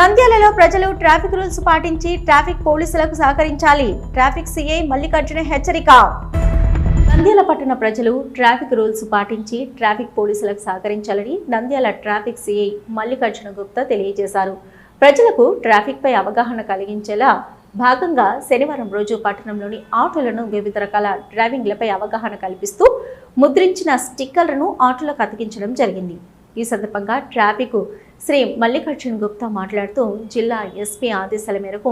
నంద్యాలలో ప్రజలు traffic rules పాటించి ట్రాఫిక్ పోలీసులకు సహకరించాలి. ట్రాఫిక్ సిఐ మల్లికార్జున హెచ్చరిక. నంద్యాల పట్టణ ప్రజలు ట్రాఫిక్ రూల్స్ పాటించి ట్రాఫిక్ పోలీసులకు సహకరించాలని నంద్యాల ట్రాఫిక్ సిఐ మల్లికార్జున గుప్తా తెలియజేశారు. ప్రజలకు ట్రాఫిక్ పై అవగాహన కలిగించేలా భాగంగా శనివారం రోజు పట్టణంలోని ఆటోలను వివిధ రకాల డ్రైవింగ్లపై అవగాహన కల్పిస్తూ ముద్రించిన స్టిక్కర్లను ఆటోలకు అతికించడం జరిగింది. ఈ సందర్భంగా ట్రాఫిక్ శ్రీ మల్లికార్జున్ గుప్తా మాట్లాడుతూ జిల్లా ఎస్పీ ఆదేశాల మేరకు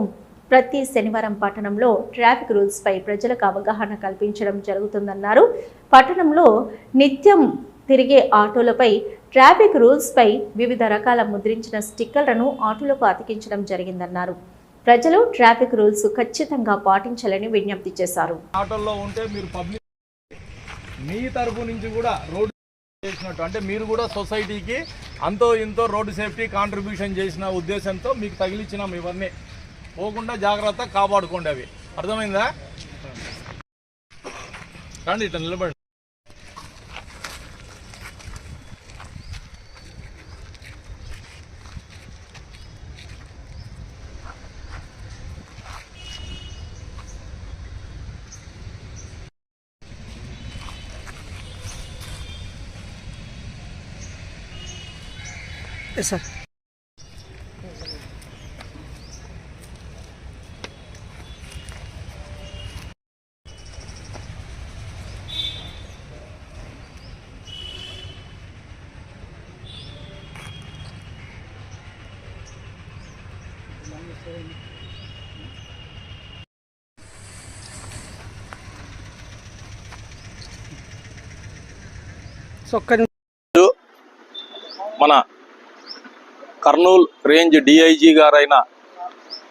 ప్రతి శనివారం పట్టణంలో ట్రాఫిక్ రూల్స్పై ప్రజలకు అవగాహన కల్పించడం జరుగుతుందన్నారు. పట్టణంలో నిత్యం తిరిగే ఆటోలపై ట్రాఫిక్ రూల్స్పై వివిధ రకాల ముద్రించిన స్టిక్కర్లను ఆటోలకు అతికించడం జరిగిందన్నారు. ప్రజలు ట్రాఫిక్ రూల్స్ ఖచ్చితంగా పాటించాలని విజ్ఞప్తి చేశారు. ఆటోల్లో ఉంటే మీరు పబ్లిక్ మీ తరపు నుంచి కూడా రోడ్డు చేసినట్టు. అంటే మీరు కూడా సొసైటీకి అంతో ఇంతో రోడ్డు సేఫ్టీ కాంట్రిబ్యూషన్ చేసిన ఉద్దేశంతో మీకు తగిలిచ్చినాం ఇవన్నీ. పోకుండా జాగ్రత్త కాపాడుకోండి అవి. అర్థమైందా? రండి ఇట్లా నిలబడి సార్ సో ఒక్క నిమిషం. మన కర్నూలు రేంజ్ డిఐజీ గారైన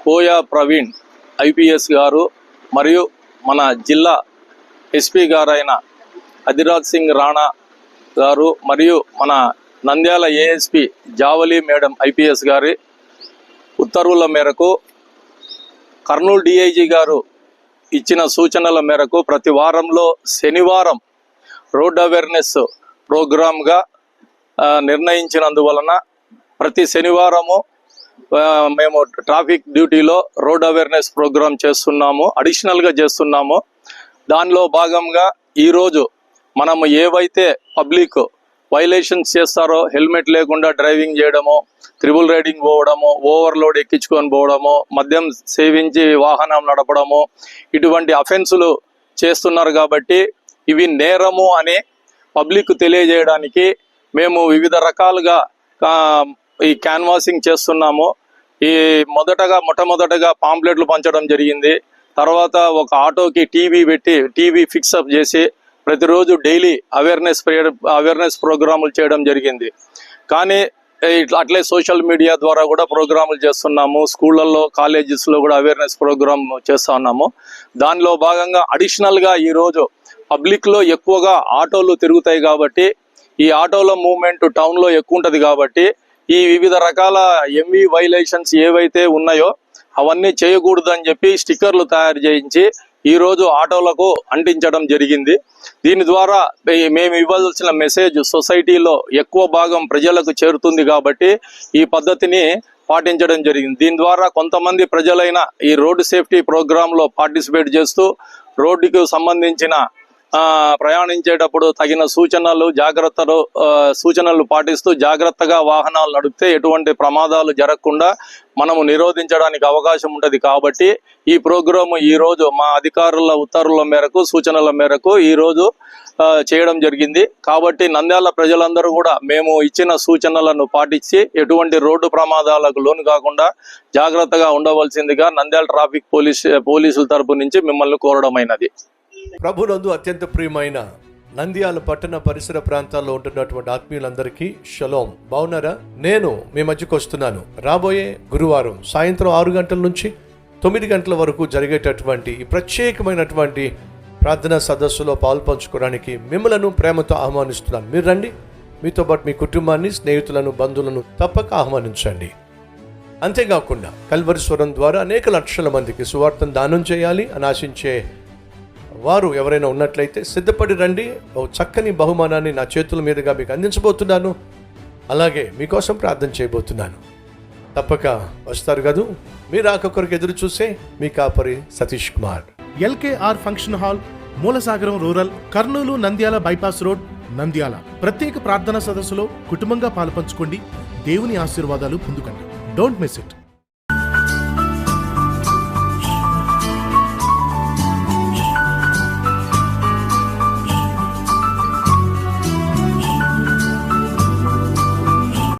కోయా ప్రవీణ్ ఐపీఎస్ గారు మరియు మన జిల్లా ఎస్పీ గారైన అధిరాజ్ సింగ్ రాణా గారు మరియు మన Nandyal ASP Javali madam IPS గారి ఉత్తర్వుల మేరకు కర్నూలు డిఐజీ గారు ఇచ్చిన సూచనల మేరకు ప్రతి వారంలో శనివారం రోడ్ అవేర్నెస్ ప్రోగ్రామ్గా నిర్ణయించినందువలన ప్రతి శనివారము మేము ట్రాఫిక్ డ్యూటీలో రోడ్ అవేర్నెస్ ప్రోగ్రామ్ చేస్తున్నాము అడిషనల్గా చేస్తున్నాము. దానిలో భాగంగా ఈరోజు మనము ఏవైతే పబ్లిక్ వైలేషన్స్ చేస్తారో హెల్మెట్ లేకుండా డ్రైవింగ్ చేయడము త్రిబుల్ రైడింగ్ పోవడము ఓవర్లోడ్ ఎక్కించుకొని పోవడము మద్యం సేవించి వాహనం నడపడము ఇటువంటి అఫెన్సులు చేస్తున్నారు కాబట్టి ఇవి నేరము అని పబ్లిక్ తెలియజేయడానికి మేము వివిధ రకాలుగా ఈ క్యాన్వాసింగ్ చేస్తున్నాము. ఈ మొదటగా మొట్టమొదటగా పాంప్లెట్లు పంచడం జరిగింది. తర్వాత ఒక ఆటోకి టీవీ పెట్టి టీవీ ఫిక్స్ అప్ చేసి ప్రతిరోజు డైలీ అవేర్నెస్ అవేర్నెస్ ప్రోగ్రాములు చేయడం జరిగింది. కానీ ఇట్లా అట్లే సోషల్ మీడియా ద్వారా కూడా ప్రోగ్రాములు చేస్తున్నాము. స్కూళ్ళల్లో కాలేజెస్లో కూడా అవేర్నెస్ ప్రోగ్రామ్ చేస్తూ ఉన్నాము. దానిలో భాగంగా అడిషనల్గా ఈరోజు పబ్లిక్లో ఎక్కువగా ఆటోలు తిరుగుతాయి కాబట్టి ఈ ఆటోల మూవ్మెంట్ టౌన్లో ఎక్కువ ఉంటుంది కాబట్టి ఈ వివిధ రకాల ఎంవి వైలేషన్స్ ఏవైతే ఉన్నాయో అవన్నీ చేయకూడదు అని చెప్పి స్టిక్కర్లు తయారు చేయించి ఈ రోజు ఆటోలకు అంటించడం జరిగింది. దీని ద్వారా మేము ఇవ్వాల్సిన మెసేజ్ సొసైటీలో ఎక్కువ భాగం ప్రజలకు చేరుతుంది కాబట్టి ఈ పద్ధతిని పాటించడం జరిగింది. దీని ద్వారా కొంతమంది ప్రజలైన ఈ రోడ్డు సేఫ్టీ ప్రోగ్రాంలో పార్టిసిపేట్ చేస్తూ రోడ్డుకు సంబంధించిన ప్రయాణించేటప్పుడు తగిన సూచనలు జాగ్రత్తలు సూచనలు పాటిస్తూ జాగ్రత్తగా వాహనాలు నడిపితే ఎటువంటి ప్రమాదాలు జరగకుండా మనము నిరోధించడానికి అవకాశం ఉంటుంది కాబట్టి ఈ ప్రోగ్రాము ఈ రోజు మా అధికారుల ఉత్తర్వుల మేరకు సూచనల మేరకు ఈ రోజు చేయడం జరిగింది. కాబట్టి నంద్యాల ప్రజలందరూ కూడా మేము ఇచ్చిన సూచనలను పాటించి ఎటువంటి రోడ్డు ప్రమాదాలకు లోను కాకుండా జాగ్రత్తగా ఉండవలసిందిగా నంద్యాల ట్రాఫిక్ పోలీస్ పోలీసుల తరపు నుంచి మిమ్మల్ని కోరడమైనది. ప్రభునందు అత్యంత ప్రియమైన నంద్యాల పట్టణ పరిసర ప్రాంతాల్లో ఉంటున్నటువంటి ఆత్మీయులందరికీ షలోం. బాగున్నారా నేను మీ మధ్యకు వస్తున్నాను. రాబోయే గురువారం సాయంత్రం ఆరు గంటల నుంచి తొమ్మిది గంటల వరకు జరిగేటటువంటి ఈ ప్రత్యేకమైనటువంటి ప్రార్థనా సదస్సులో పాల్పంచుకోవడానికి మిమ్మలను ప్రేమతో ఆహ్వానిస్తున్నాను. మీరు రండి. మీతో పాటు మీ కుటుంబాన్ని స్నేహితులను బంధువులను తప్పక ఆహ్వానించండి. అంతేకాకుండా కల్వరి స్వరం ద్వారా అనేక లక్షల మందికి సువార్తను దానం చేయాలి. అని ఆశించే వారు ఎవరైనా ఉన్నట్లయితే సిద్ధపడి రండి. ఓ చక్కని బహుమానాన్ని నా చేతుల మీదుగా మీకు అందించబోతున్నాను. అలాగే మీకోసం ప్రార్థన చేయబోతున్నాను. తప్పక వస్తారు కదూ? మీరు రాకొకరికి ఎదురు చూసే మీ కాపరి Satish Kumar. LKR function hall Moolasagaram rural Kurnool Nandyal bypass road Nandyal. ప్రత్యేక ప్రార్థనా సదస్సులో కుటుంబంగా పాలుపంచుకోండి. దేవుని ఆశీర్వాదాలు పొందుకండి. Don't miss it